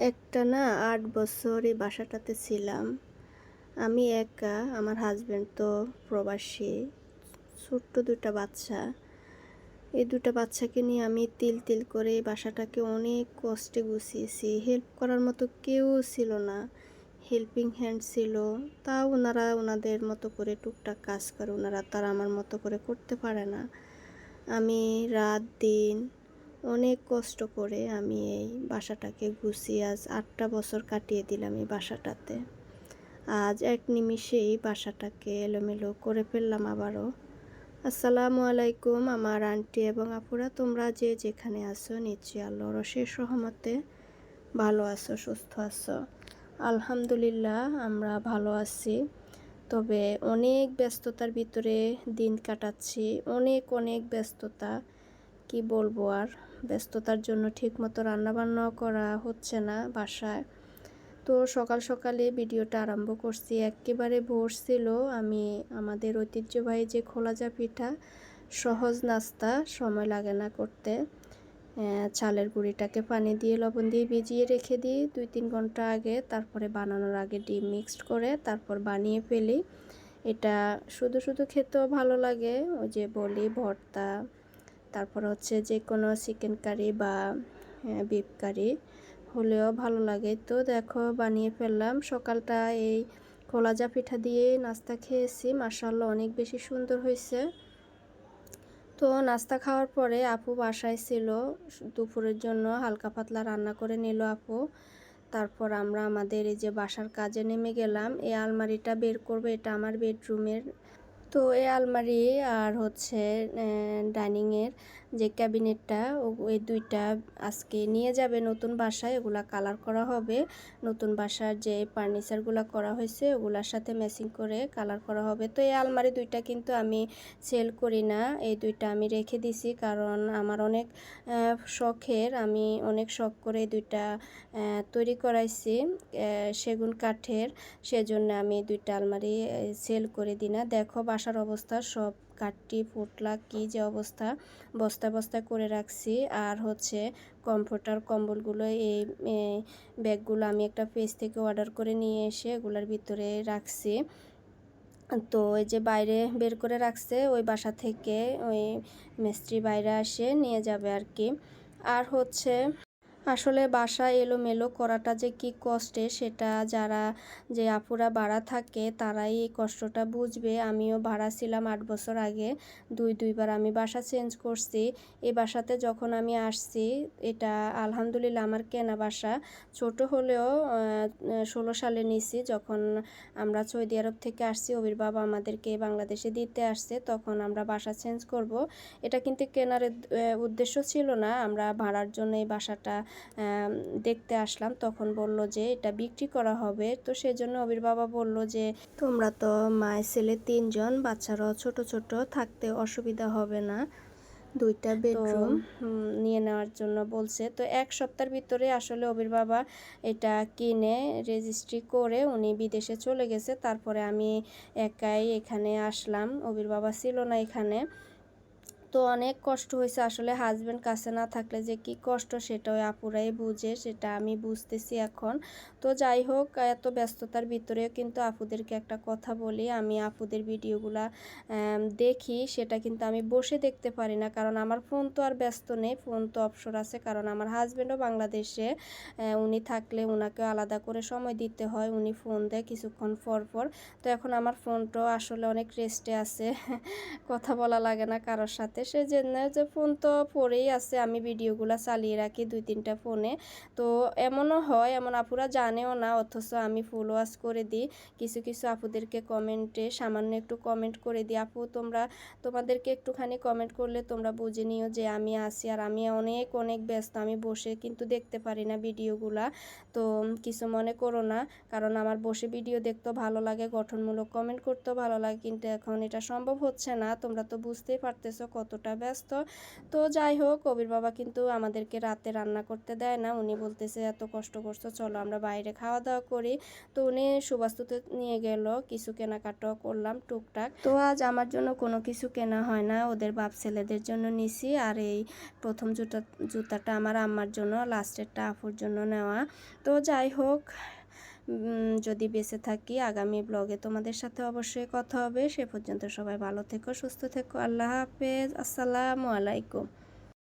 একটা না আট বছর এই বাসাটাতে ছিলাম। আমি একা, আমার হাজব্যান্ড তো প্রবাসী, ছোট্ট দুটা বাচ্চা। এই দুটা বাচ্চাকে নিয়ে আমি তিল তিল করে এই বাসাটাকে অনেক কষ্টে গুছিয়েছি। হেল্প করার মতো কেউ ছিল না। হেল্পিং হ্যান্ড ছিল। তাও ওনারা ওনাদের মতো করে টুকটাক কাজ করে। ওনারা তারা আমার মতো করে করতে পারে না। আমি রাত দিন অনেক কষ্ট করে আমি এই বাসাটাকে গুছিয়ে আজ আটটা বছর কাটিয়ে দিলাম এই বাসাটাতে। আজ এক নিমিষেই বাসাটাকে এলোমেলো করে ফেললাম আবারও। আসসালামু আলাইকুম আমার আন্টি এবং আপুরা, তোমরা যে যেখানে আছো, নিশ্চয়ই আল্লাহর অশেষ রহমতে ভালো আছো, সুস্থ আছো। আলহামদুলিল্লাহ, আমরা ভালো আছি। তবে অনেক ব্যস্ততার ভিতরে দিন কাটাচ্ছি, অনেক অনেক ব্যস্ততা। কি বলব আর? ব্যস্ততার জন্য ঠিকমতো রান্নাবান্নাও করা হচ্ছে না বাসায়। তো সকাল সকালে ভিডিওটা আরম্ভ করছি। একেবারে ভোর ছিল। আমি, আমাদের ঐতিহ্যবাহী যে খোলাজা পিঠা, সহজ নাস্তা, সময় লাগে না করতে। চালের গুঁড়িটাকে পানি দিয়ে লবণ দিয়ে ভিজিয়ে রেখে দিই। দুই তিন ঘণ্টা আগে, তারপরে বানানোর আগে ডিম মিক্সড করে তারপর বানিয়ে ফেলি। এটা শুধু শুধু খেতেও ভালো লাগে। ওই যে বলি, ভর্তা তারপর হচ্ছে যে কোনো চিকেন কারি বা বিফ কারি হলেও ভালো লাগে। তো দেখো, বানিয়ে ফেললাম। সকালটা এই কলাজা পিঠা দিয়ে নাস্তা খেয়েছি। মাসাল্লাহ অনেক বেশি সুন্দর হয়েছে। তো নাস্তা খাওয়ার পরে আপু বাসায় ছিল। দুপুরের জন্য হালকা পাতলা রান্না করে নিল আপু। তারপর আমরা আমাদের এই যে বাসার কাজে নেমে গেলাম। এই আলমারিটা বের করবে। এটা আমার বেডরুমের তো এই আলমারি আর হচ্ছে ডাইনিংয়ের যে ক্যাবিনেটটা ওই দুইটা আজকে নিয়ে যাবে নতুন বাসায়। ওগুলা কালার করা হবে। নতুন বাসার যে ফার্নিচারগুলো করা হয়েছে, ওগুলার সাথে ম্যাচিং করে কালার করা হবে। তো এই আলমারি দুইটা কিন্তু আমি সেল করি না। এই দুইটা আমি রেখে দিছি কারণ আমার অনেক শখের। আমি অনেক শখ করে দুইটা তৈরি করাইছি সেগুন কাঠের। সেজন্য আমি দুইটা আলমারি সেল করে দিই না। দেখো বাসার অবস্থা, সব কাঠটি ফুটলা কি যে অবস্থা, বস্তা বস্তা করে রাখছি। আর হচ্ছে কমফোর্টার কম্বলগুলো, এই ব্যাগগুলো আমি একটা পেজ থেকে অর্ডার করে নিয়ে এসে এগুলোর ভিতরে রাখছি। তো ওই যে বাইরে বের করে রাখছে, ওই বাসা থেকে ওই মিস্ত্রি বাইরে আসে, নিয়ে যাবে আর কি। আর হচ্ছে আসলে বাসা এলোমেলো করাটা যে কি কষ্টে, সেটা যারা যে আপুরা ভাড়া থাকে, তারাই এই কষ্টটা বুঝবে। আমিও ভাড়া ছিলাম আট বছর আগে, দুই, দুইবার আমি বাসা চেঞ্জ করছি। এই বাসাতে যখন আমি আসছি, এটা আলহামদুলিল্লাহ আমার কেনা বাসা। ছোট হলেও ষোলো সালে নিছি, যখন আমরা সৌদি আরব থেকে আসছি, অবির বাবা আমাদেরকে বাংলাদেশে দিতে আসছে, তখন আমরা বাসা চেঞ্জ করব। এটা কিন্তু কেনার উদ্দেশ্য ছিল না, আমরা ভাড়ার জন্য এই বাসাটা দেখতে আসলাম। তখন বলল যে এটা বিক্রি করা হবে। তো সেজন্য অবির বাবা বলল যে তোমরা তো মায়ের ছেলে তিনজন বাচ্চারাও ছোট ছোট থাকতে অসুবিধা হবে না। দুইটা বেডরুম নিয়ে নেওয়ার জন্য বলছে। তো এক সপ্তাহের ভিতরে আসলে অবির বাবা এটা কিনে রেজিস্ট্রি করে উনি বিদেশে চলে গেছে। তারপরে আমি একাই এখানে আসলাম। অবির বাবা ছিল না এখানে। তো অনেক কষ্ট হয়েছে। আসলে হাজব্যান্ড কাছে না থাকলে যে কি কষ্ট সেটা ওই আপুরাই বুঝে, সেটা আমি বুঝতেছি এখন। তো যাই হোক, এত ব্যস্ততার ভিতরেও কিন্তু আপুদেরকে একটা কথা বলি। আমি আপুদের ভিডিওগুলা দেখি, সেটা কিন্তু আমি বসে দেখতে পারি না। কারণ আমার ফোন তো আর ব্যস্ত নেই, ফোন তো অপসর আছে। কারণ আমার হাজব্যান্ডও বাংলাদেশে উনি থাকলে ওনাকে আলাদা করে সময় দিতে হয়। উনি ফোন দেয় কিছুক্ষণ পর পর। তো এখন আমার ফোনটাও আসলে অনেক রেস্টে আছে। কথা বলা লাগে না কারোর সাথে। সাথে সেজন্য যে ফোন তো পরেই আছে, আমি ভিডিওগুলো চালিয়ে রাখি দুই তিনটা ফোনে তো এমনও হয়, এমন আপুরা জানেও না, অথচ আমি ফুল ওয়াশ করে দিই। কিছু কিছু আপুদেরকে কমেন্টে সামান্য একটু কমেন্ট করে দিই। আপু, তোমরা, তোমাদেরকে একটুখানি কমেন্ট করলে তোমরা বুঝে নিও যে আমি আসি আর আমি অনেক অনেক ব্যস্ত। আমি বসে কিন্তু দেখতে পারি না ভিডিওগুলা। তো কিছু মনে করো না, কারণ আমার বসে ভিডিও দেখতেও ভালো লাগে, গঠনমূলক কমেন্ট করতেও ভালো লাগে, কিন্তু এখন এটা সম্ভব হচ্ছে না। তোমরা তো বুঝতেই পারতেছো কত কতটা ব্যস্ত। তো যাই হোক, কবির বাবা কিন্তু আমাদেরকে রাতে রান্না করতে দেয় না। উনি বলতেছে, এত কষ্ট করছ, চলো আমরা বাইরে খাওয়া দাওয়া করি। তো উনি সুবাস্তুতে নিয়ে গেল কিছু কেনাকাটাও করলাম টুকটাক। তো আজ আমার জন্য কোনো কিছু কেনা হয় না। ওদের বাপ ছেলেদের জন্য নিছি। আর এই প্রথম জুতা জুতাটা আমার আম্মার জন্য লাস্টেরটা আফুর জন্য নেওয়া। তো যাই হোক যদি বেঁচে থাকি, আগামী ব্লগে তোমাদের সাথে অবশ্যই কথা হবে। সে পর্যন্ত সবাই ভালো থেকো, সুস্থ থেকো। আল্লাহ হাফেজ। আসসালামু আলাইকুম।